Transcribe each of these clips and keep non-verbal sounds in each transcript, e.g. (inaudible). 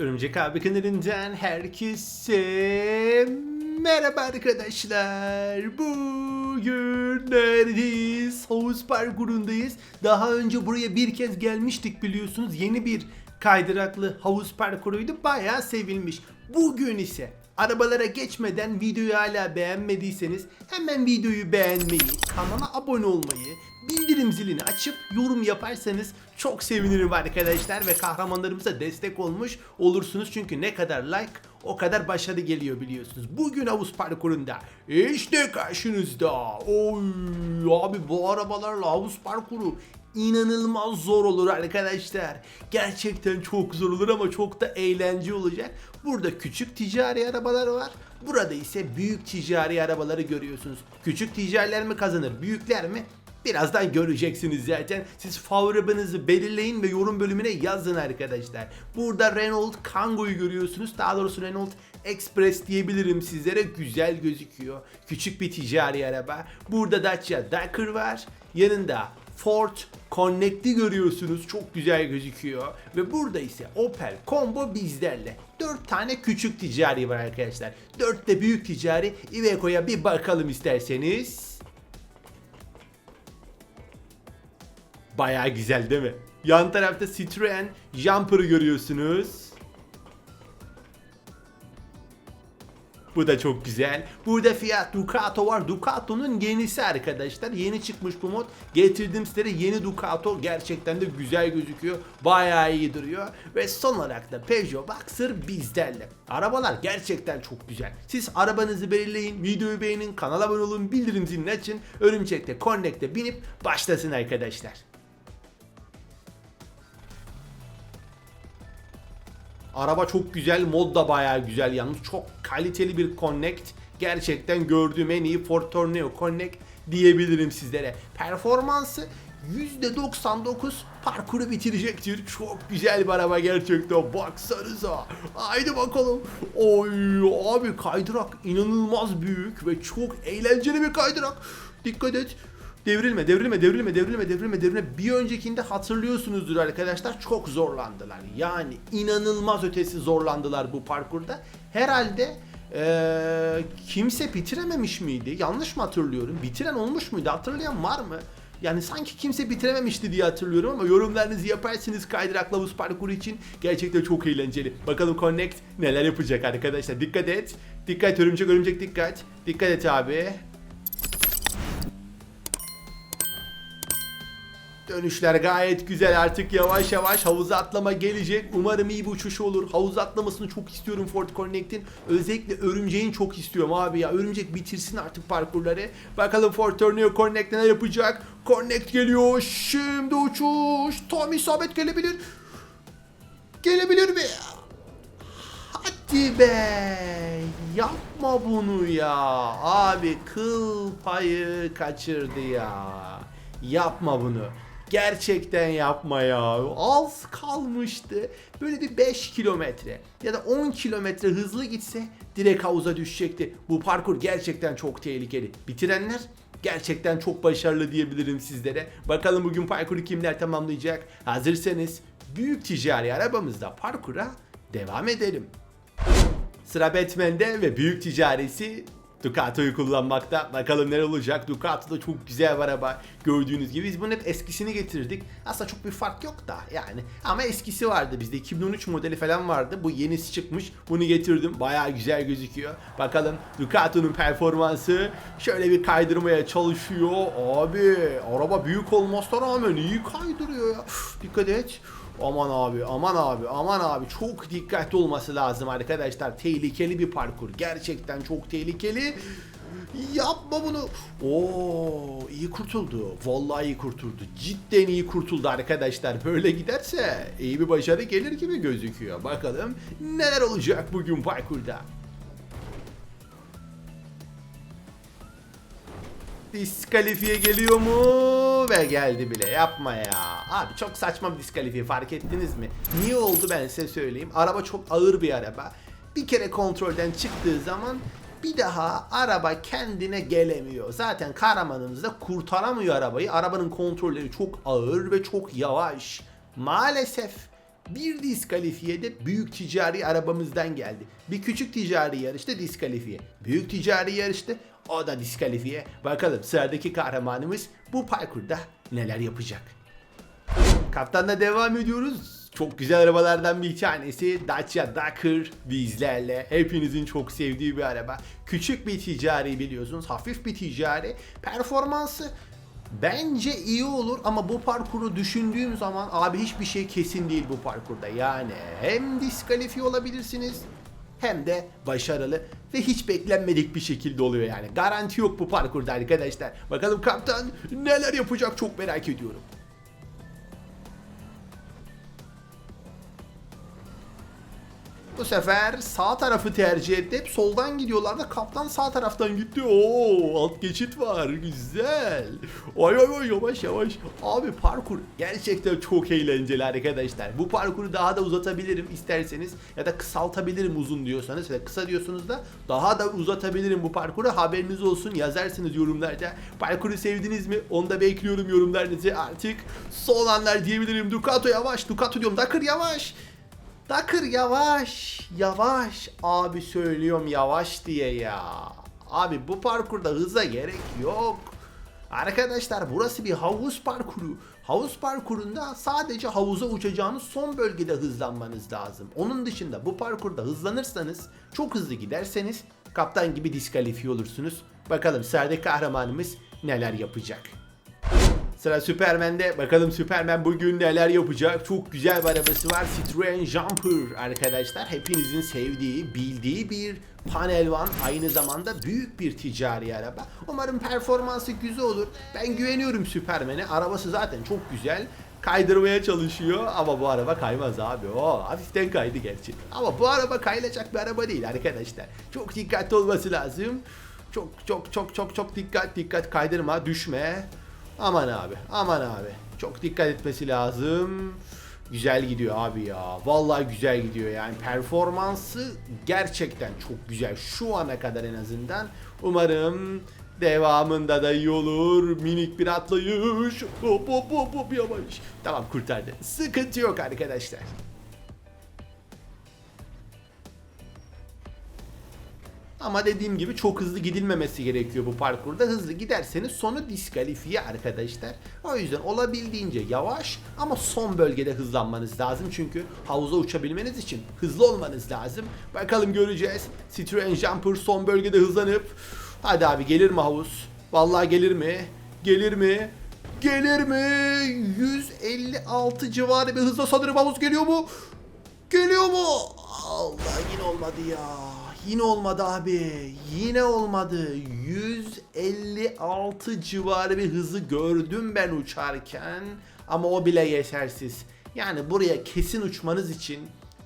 Örümcek abi kanalından herkese merhaba arkadaşlar. Bugün neredeyiz? Havuz parkurundayız. Daha önce buraya bir kez gelmiştik biliyorsunuz. Yeni bir kaydıraklı havuz parkuruydu. Bayağı sevilmiş. Bugün ise arabalara geçmeden videoyu hala beğenmediyseniz hemen videoyu beğenmeyi, kanala abone olmayı, bildirim zilini açıp yorum yaparsanız çok sevinirim arkadaşlar ve kahramanlarımıza destek olmuş olursunuz çünkü ne kadar like o kadar başarı geliyor biliyorsunuz. Bugün havuz parkurunda işte karşınızda. Oy abi bu arabalarla havuz parkuru inanılmaz zor olur arkadaşlar. Gerçekten çok zor olur ama çok da eğlence olacak. Burada küçük ticari arabalar var. Burada ise büyük ticari arabaları görüyorsunuz. Küçük ticariler mi kazanır, büyükler mi? Birazdan göreceksiniz zaten. Siz favoribanızı belirleyin ve yorum bölümüne yazın arkadaşlar. Burada Renault Kango'yu görüyorsunuz. Daha doğrusu Renault Express diyebilirim sizlere. Güzel gözüküyor. Küçük bir ticari araba. Burada Dacia Dakar var. Yanında Ford Connect'i görüyorsunuz. Çok güzel gözüküyor. Ve burada ise Opel Combo bizlerle. 4 tane küçük ticari var arkadaşlar. 4 de büyük ticari. Iveco'ya bir bakalım isterseniz. Bayağı güzel değil mi? Yan tarafta Citroen Jumper'ı görüyorsunuz. Bu da çok güzel. Burada Fiat Ducato var. Ducato'nun yenisi arkadaşlar. Yeni çıkmış bu mod. Getirdim sizlere yeni Ducato. Gerçekten de güzel gözüküyor. Bayağı iyi duruyor. Ve son olarak da Peugeot Boxer bizlerle. Arabalar gerçekten çok güzel. Siz arabanızı belirleyin, videoyu beğenin, kanala abone olun, bildirim zilini açın. Örümcek'te Connect'e binip başlasın arkadaşlar. Araba çok güzel, mod da bayağı güzel yalnız. Çok kaliteli bir Connect. Gerçekten gördüğüm en iyi Ford Tourneo Connect diyebilirim sizlere. Performansı %99 parkuru bitirecektir. Çok güzel bir araba gerçekten. Baksanıza. Haydi bakalım. Oy abi kaydırak inanılmaz büyük ve çok eğlenceli bir kaydırak. Dikkat et. Devrilme, devrilme, devrilme, devrilme, devrilme, devrilme. Bir öncekinde hatırlıyorsunuzdur arkadaşlar çok zorlandılar. Yani inanılmaz ötesi zorlandılar bu parkurda. Herhalde eee, kimse bitirememiş miydi? Yanlış mı hatırlıyorum? Bitiren olmuş muydu? Hatırlayan var mı? Yani sanki kimse bitirememişti diye hatırlıyorum ama yorumlarınızı yaparsınız kaydırak lavuz parkuru için gerçekten çok eğlenceli. Bakalım Connect neler yapacak arkadaşlar. Dikkat et. Dikkat örümcek örümcek dikkat. Dikkat et abi. Dönüşler gayet güzel artık yavaş yavaş havuza atlama gelecek. Umarım iyi bir uçuş olur. Havuz atlamasını çok istiyorum Ford Connect'in. Özellikle örümceğin çok istiyorum abi ya. Örümcek bitirsin artık parkurları. Bakalım Ford Tourneo Connect neler yapacak. Connect geliyor. Şimdi uçuş. Tam isabet gelebilir. Gelebilir mi? Hadi be. Yapma bunu ya. Abi kıl payı kaçırdı ya. Yapma bunu. Gerçekten yapma ya. Az kalmıştı. Böyle bir 5 kilometre ya da 10 kilometre hızlı gitse direkt havuza düşecekti. Bu parkur gerçekten çok tehlikeli. Bitirenler gerçekten çok başarılı diyebilirim sizlere. Bakalım bugün parkuru kimler tamamlayacak? Hazırsanız büyük ticari arabamızda parkura devam edelim. Sıra Batman'de ve büyük ticaresi Ducato'yu kullanmakta. Bakalım ne olacak. Ducato da çok güzel bir araba. Gördüğünüz gibi biz bunun hep eskisini getirdik. Aslında çok bir fark yok da yani. Ama eskisi vardı bizde. 2013 modeli falan vardı. Bu yenisi çıkmış. Bunu getirdim. Bayağı güzel gözüküyor. Bakalım Ducato'nun performansı şöyle bir kaydırmaya çalışıyor. Abi araba büyük olmasına rağmen iyi kaydırıyor ya. Üf, Dikkat et. Aman abi, aman abi, aman abi. Çok dikkatli olması lazım arkadaşlar. Tehlikeli bir parkur. Gerçekten çok tehlikeli. Yapma bunu. Oo, iyi kurtuldu. Vallahi iyi kurtuldu. Cidden iyi kurtuldu arkadaşlar. Böyle giderse iyi bir başarı gelir gibi gözüküyor. Bakalım neler olacak bugün parkurda. Diskalifiye geliyor mu? Ve geldi bile. Yapma ya. Abi çok saçma bir diskalifiye fark ettiniz mi? Niye oldu ben size söyleyeyim. Araba çok ağır bir araba. Bir kere kontrolden çıktığı zaman bir daha araba kendine gelemiyor. Zaten kahramanımız da kurtaramıyor arabayı. Arabanın kontrolleri çok ağır ve çok yavaş. Maalesef Bir diskalifiye de büyük ticari arabamızdan geldi. Bir küçük ticari yarışta diskalifiye. Büyük ticari yarışta o da diskalifiye. Bakalım sıradaki kahramanımız bu parkurda neler yapacak. Kaptanla devam ediyoruz. Çok güzel arabalardan bir tanesi Dacia Duster bizlerle. Hepinizin çok sevdiği bir araba. Küçük bir ticari biliyorsunuz. Hafif bir ticari. Performansı bence iyi olur ama bu parkuru düşündüğüm zaman abi hiçbir şey kesin değil bu parkurda. Yani hem diskalifiye olabilirsiniz hem de başarılı ve hiç beklenmedik bir şekilde oluyor yani. Garanti yok bu parkurda arkadaşlar. Bakalım kaptan neler yapacak çok merak ediyorum. Bu sefer sağ tarafı tercih etti. Hep soldan gidiyorlar da kaptan sağ taraftan gitti. Oo alt geçit var. Güzel. Ay ay ay yavaş yavaş. Abi parkur gerçekten çok eğlenceli arkadaşlar. Bu parkuru daha da uzatabilirim isterseniz ya da kısaltabilirim uzun diyorsanız ve kısa diyorsunuz da daha da uzatabilirim bu parkuru. Haberiniz olsun yazarsınız yorumlarda. Parkuru sevdiniz mi? Onu da bekliyorum yorumlarınızı artık. Son anlar diyebilirim. Ducato yavaş. Ducato diyorum. Dakar yavaş. Dakır yavaş, yavaş. Abi söylüyorum yavaş diye ya. Abi bu parkurda hıza gerek yok. Arkadaşlar burası bir havuz parkuru. Havuz parkurunda sadece havuza uçacağınız son bölgede hızlanmanız lazım. Onun dışında bu parkurda hızlanırsanız, çok hızlı giderseniz kaptan gibi diskalifiye olursunuz. Bakalım sıradaki kahramanımız neler yapacak. Sıra Superman'de. Bakalım Superman bugün neler yapacak. Çok güzel bir arabası var. Citroen Jumper arkadaşlar. Hepinizin sevdiği, bildiği bir panel van. Aynı zamanda büyük bir ticari araba. Umarım performansı güzel olur. Ben güveniyorum Superman'e. Arabası zaten çok güzel. Kaydırmaya çalışıyor ama bu araba kaymaz abi. O hafiften kaydı gerçi. Ama bu araba kayılacak bir araba değil arkadaşlar. Çok dikkatli olması lazım. Çok çok çok çok çok dikkat dikkat kaydırma düşme. Aman abi, aman abi. Çok dikkat etmesi lazım. Güzel gidiyor abi ya. Vallahi güzel gidiyor yani. Performansı gerçekten çok güzel. Şu ana kadar en azından. Umarım devamında da iyi olur. Minik bir atlayış. Hop hop hop hop yavaş. Tamam kurtardı. Sıkıntı yok arkadaşlar. Ama dediğim gibi çok hızlı gidilmemesi gerekiyor bu parkurda. Hızlı giderseniz sonu diskalifiye arkadaşlar. O yüzden olabildiğince yavaş ama son bölgede hızlanmanız lazım. Çünkü havuza uçabilmeniz için hızlı olmanız lazım. Bakalım göreceğiz. Citroen Jumper son bölgede hızlanıp hadi abi gelir mi havuz? Vallahi gelir mi? Gelir mi? Gelir mi? 156 civarı bir hızla sanırım havuz geliyor mu? Geliyor mu? Allah yine olmadı ya. Yine olmadı abi. Yine olmadı. 156 civarı bir hızı gördüm ben uçarken. Ama o bile yetersiz. Yani buraya kesin uçmanız için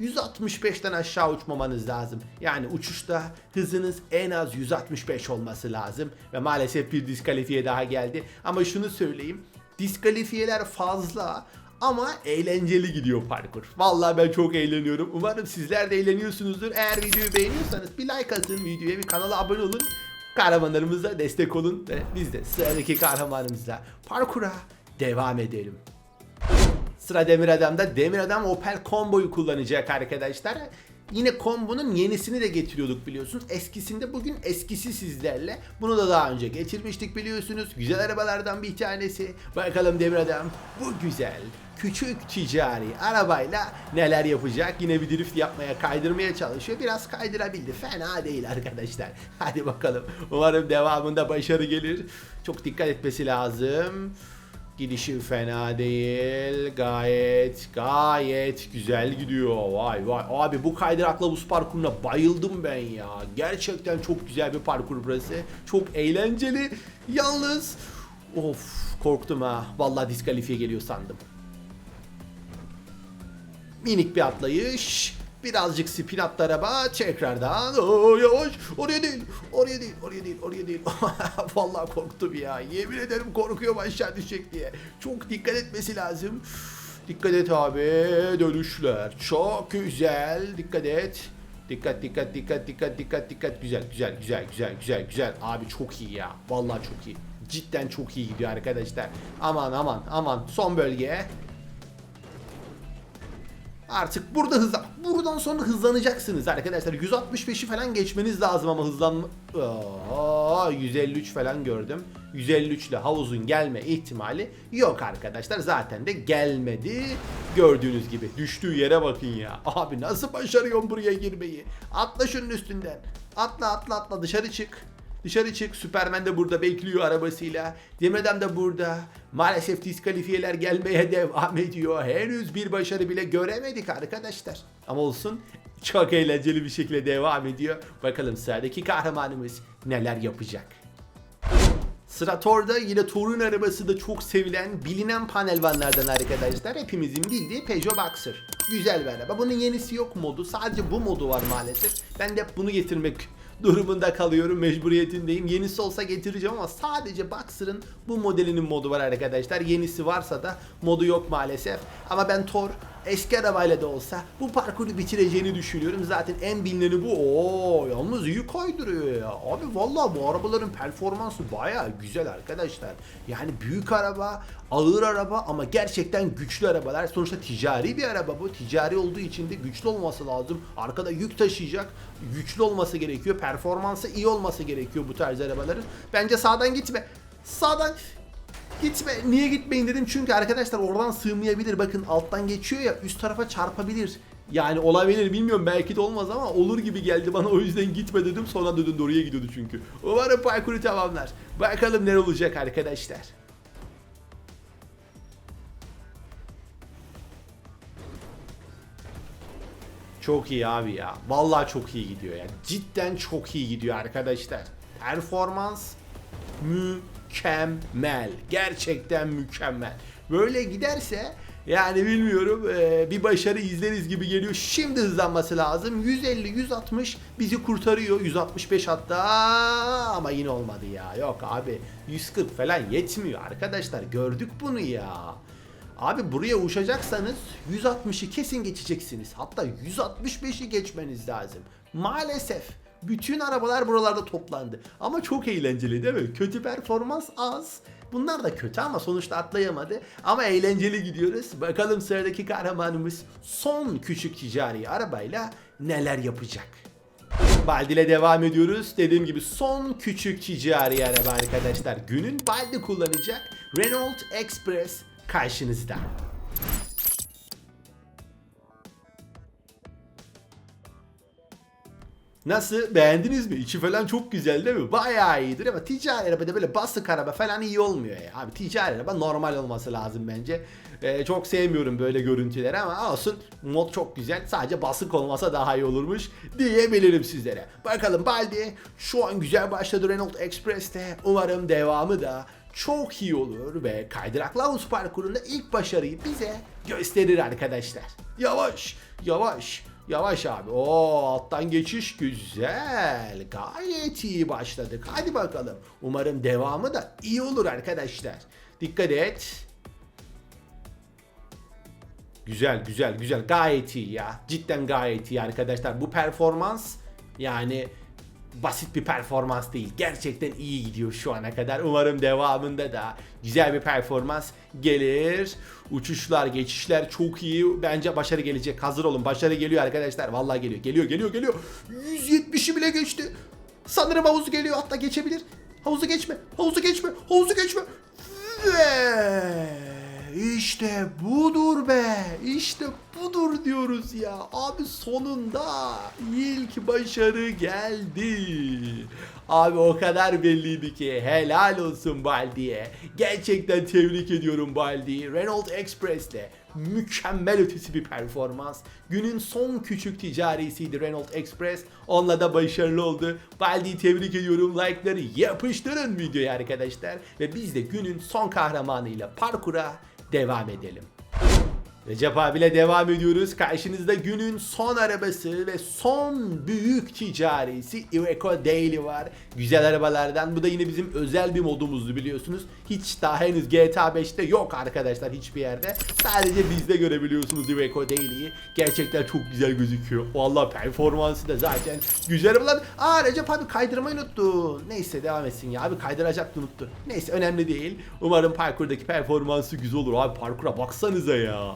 165'ten aşağı uçmamanız lazım. Yani uçuşta hızınız en az 165 olması lazım. Ve maalesef bir diskalifiye daha geldi. Ama şunu söyleyeyim. Diskalifiyeler fazla ama eğlenceli gidiyor parkur. Vallahi ben çok eğleniyorum. Umarım sizler de eğleniyorsunuzdur. Eğer videoyu beğeniyorsanız bir like atın videoya, bir kanala abone olun. Kahramanlarımıza destek olun ve biz de sıradaki kahramanımızla parkura devam edelim. Sıra Demir Adam'da Demir Adam Opel Combo'yu kullanacak arkadaşlar. Yine kombonun yenisini de getiriyorduk biliyorsunuz. Eskisinde bugün eskisi sizlerle. Bunu da daha önce getirmiştik biliyorsunuz. Güzel arabalardan bir tanesi. Bakalım Demir Adam bu güzel küçük ticari arabayla neler yapacak? Yine bir drift yapmaya, kaydırmaya çalışıyor. Biraz kaydırabildi. Fena değil arkadaşlar. Hadi bakalım. Umarım devamında başarı gelir. Çok dikkat etmesi lazım. Gidişi fena değil. Gayet gayet güzel gidiyor. Vay vay. Abi bu kaydırakla buz parkuruna bayıldım ben ya. Gerçekten çok güzel bir parkur burası. Çok eğlenceli. Yalnız of korktum ha. Vallahi diskalifiye geliyor sandım. Minik bir atlayış. Birazcık spin attı araba. Tekrardan. Oo, yavaş. Oraya değil. Oraya değil. Oraya değil. Oraya değil. (laughs) Vallahi korktum ya. Yemin ederim korkuyorum aşağı düşecek diye. Çok dikkat etmesi lazım. Dikkat et abi. Dönüşler. Çok güzel. Dikkat et. Dikkat dikkat dikkat dikkat dikkat dikkat güzel güzel güzel güzel güzel güzel abi çok iyi ya vallahi çok iyi cidden çok iyi gidiyor arkadaşlar aman aman aman son bölgeye Artık burada hızlan. Buradan sonra hızlanacaksınız arkadaşlar. 165'i falan geçmeniz lazım ama hızlanma... Aa, 153 falan gördüm. 153 ile havuzun gelme ihtimali yok arkadaşlar. Zaten de gelmedi. Gördüğünüz gibi. Düştüğü yere bakın ya. Abi nasıl başarıyorsun buraya girmeyi? Atla şunun üstünden. Atla atla atla dışarı çık. Dışarı çık. Superman de burada bekliyor arabasıyla. Demedem de burada. Maalesef diskalifiyeler gelmeye devam ediyor. Henüz bir başarı bile göremedik arkadaşlar. Ama olsun. Çok eğlenceli bir şekilde devam ediyor. Bakalım sıradaki kahramanımız neler yapacak. Sıra Thor'da yine Thor'un arabası da çok sevilen, bilinen panelvanlardan arkadaşlar. Hepimizin bildiği Peugeot Boxer. Güzel bir araba. Bunun yenisi yok modu. Sadece bu modu var maalesef. Ben de bunu getirmek durumunda kalıyorum. Mecburiyetindeyim. Yenisi olsa getireceğim ama sadece Boxer'ın bu modelinin modu var arkadaşlar. Yenisi varsa da modu yok maalesef. Ama ben Thor eski arabayla da olsa bu parkuru bitireceğini düşünüyorum. Zaten en bilineni bu. Oo, yalnız iyi kaydırıyor ya. Abi vallahi bu arabaların performansı baya güzel arkadaşlar. Yani büyük araba, ağır araba ama gerçekten güçlü arabalar. Sonuçta ticari bir araba bu. Ticari olduğu için de güçlü olması lazım. Arkada yük taşıyacak. Güçlü olması gerekiyor. Performansı iyi olması gerekiyor bu tarz arabaların. Bence sağdan gitme. Sağdan Gitme. Niye gitmeyin dedim çünkü arkadaşlar oradan sığmayabilir. Bakın alttan geçiyor ya üst tarafa çarpabilir. Yani olabilir bilmiyorum belki de olmaz ama olur gibi geldi bana o yüzden gitme dedim sonra döndü oraya gidiyordu çünkü. Umarım parkuru tamamlar. Bakalım ne olacak arkadaşlar. Çok iyi abi ya. Vallahi çok iyi gidiyor ya. Cidden çok iyi gidiyor arkadaşlar. Performans mükemmel. Gerçekten mükemmel. Böyle giderse yani bilmiyorum e, bir başarı izleriz gibi geliyor. Şimdi hızlanması lazım. 150 160 bizi kurtarıyor. 165 hatta ama yine olmadı ya. Yok abi 140 falan yetmiyor arkadaşlar. Gördük bunu ya. Abi buraya uçacaksanız 160'ı kesin geçeceksiniz. Hatta 165'i geçmeniz lazım. Maalesef bütün arabalar buralarda toplandı. Ama çok eğlenceli değil mi? Kötü performans az. Bunlar da kötü ama sonuçta atlayamadı. Ama eğlenceli gidiyoruz. Bakalım sıradaki kahramanımız son küçük ticari arabayla neler yapacak. Baldi ile devam ediyoruz. Dediğim gibi son küçük ticari araba arkadaşlar. Günün Baldi kullanacak Renault Express karşınızda. Nasıl? Beğendiniz mi? İçi falan çok güzel değil mi? Bayağı iyidir ama ticari arabada böyle basık araba falan iyi olmuyor ya. Abi ticari araba normal olması lazım bence. Ee, çok sevmiyorum böyle görüntüleri ama olsun. Mod çok güzel. Sadece basık olmasa daha iyi olurmuş diyebilirim sizlere. Bakalım Baldi şu an güzel başladı Renault Express'te. Umarım devamı da çok iyi olur ve kaydıraklı havuz parkurunda ilk başarıyı bize gösterir arkadaşlar. Yavaş, yavaş, yavaş abi. Oo alttan geçiş güzel. Gayet iyi başladık. Hadi bakalım. Umarım devamı da iyi olur arkadaşlar. Dikkat et. Güzel güzel güzel gayet iyi ya. Cidden gayet iyi arkadaşlar. Bu performans yani basit bir performans değil. Gerçekten iyi gidiyor şu ana kadar. Umarım devamında da güzel bir performans gelir. Uçuşlar, geçişler çok iyi. Bence başarı gelecek. Hazır olun. Başarı geliyor arkadaşlar. Vallahi geliyor. Geliyor, geliyor, geliyor. 170'i bile geçti. Sanırım havuzu geliyor. Hatta geçebilir. Havuzu geçme. Havuzu geçme. Havuzu geçme. Ve işte budur be. İşte budur diyoruz ya. Abi sonunda ilk başarı geldi. Abi o kadar belliydi ki helal olsun Baldi'ye. Gerçekten tebrik ediyorum Baldi'yi. Renault Express'le mükemmel ötesi bir performans. Günün son küçük ticarisiydi Renault Express. Onunla da başarılı oldu. Baldi'yi tebrik ediyorum. Like'ları yapıştırın videoya arkadaşlar. Ve biz de günün son kahramanıyla parkura devam edelim. Recep abiyle devam ediyoruz. Karşınızda günün son arabası ve son büyük ticarisi Iveco Daily var. Güzel arabalardan. Bu da yine bizim özel bir modumuzdu biliyorsunuz. Hiç daha henüz GTA 5'te yok arkadaşlar hiçbir yerde. Sadece bizde görebiliyorsunuz Iveco Daily'yi. Gerçekten çok güzel gözüküyor. Vallahi performansı da zaten güzel arabalar. Aa Recep abi kaydırmayı unuttu. Neyse devam etsin ya. Abi kaydıracaktı unuttu. Neyse önemli değil. Umarım parkurdaki performansı güzel olur. Abi parkura baksanıza ya.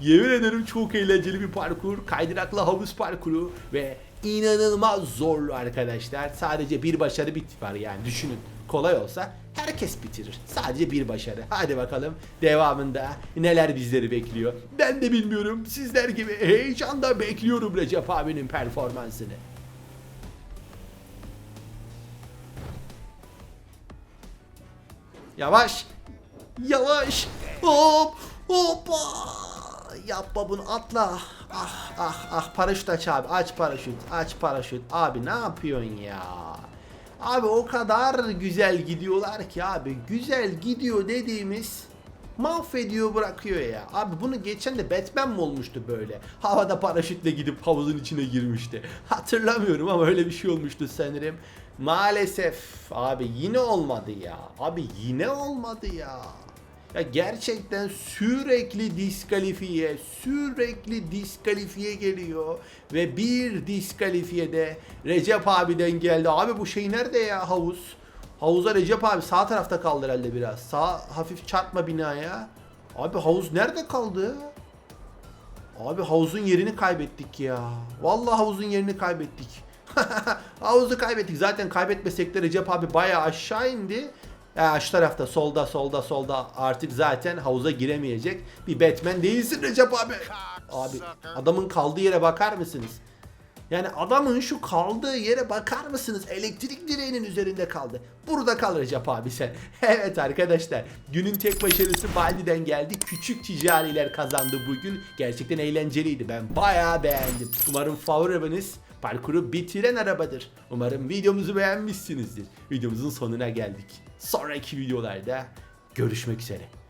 Yemin ederim çok eğlenceli bir parkur. Kaydıraklı havuz parkuru ve inanılmaz zorlu arkadaşlar. Sadece bir başarı bit var yani düşünün. Kolay olsa herkes bitirir. Sadece bir başarı. Hadi bakalım devamında neler bizleri bekliyor. Ben de bilmiyorum. Sizler gibi heyecanla bekliyorum Recep abinin performansını. Yavaş. Yavaş. Hop. Hoppa. Yapma bunu atla. Ah ah ah paraşüt aç abi. Aç paraşüt. Aç paraşüt. Abi ne yapıyorsun ya? Abi o kadar güzel gidiyorlar ki abi. Güzel gidiyor dediğimiz mahvediyor bırakıyor ya. Abi bunu geçen de Batman mi olmuştu böyle? Havada paraşütle gidip havuzun içine girmişti. (laughs) Hatırlamıyorum ama öyle bir şey olmuştu sanırım. Maalesef abi yine olmadı ya. Abi yine olmadı ya. Ya gerçekten sürekli diskalifiye, sürekli diskalifiye geliyor ve bir diskalifiye de Recep abiden geldi. Abi bu şey nerede ya havuz? Havuza Recep abi sağ tarafta kaldı herhalde biraz. Sağ hafif çarpma binaya. Abi havuz nerede kaldı? Abi havuzun yerini kaybettik ya. Vallahi havuzun yerini kaybettik. (laughs) Havuzu kaybettik. Zaten kaybetmesek de Recep abi bayağı aşağı indi. Ya şu tarafta solda solda solda artık zaten havuza giremeyecek. Bir Batman değilsin Recep abi. Abi adamın kaldığı yere bakar mısınız? Yani adamın şu kaldığı yere bakar mısınız? Elektrik direğinin üzerinde kaldı. Burada kal Recep abi sen. (laughs) evet arkadaşlar günün tek başarısı Baldi'den geldi. Küçük ticariler kazandı bugün. Gerçekten eğlenceliydi. Ben bayağı beğendim. Umarım favoriniz parkuru bitiren arabadır. Umarım videomuzu beğenmişsinizdir. Videomuzun sonuna geldik. Sonraki videolarda görüşmek üzere.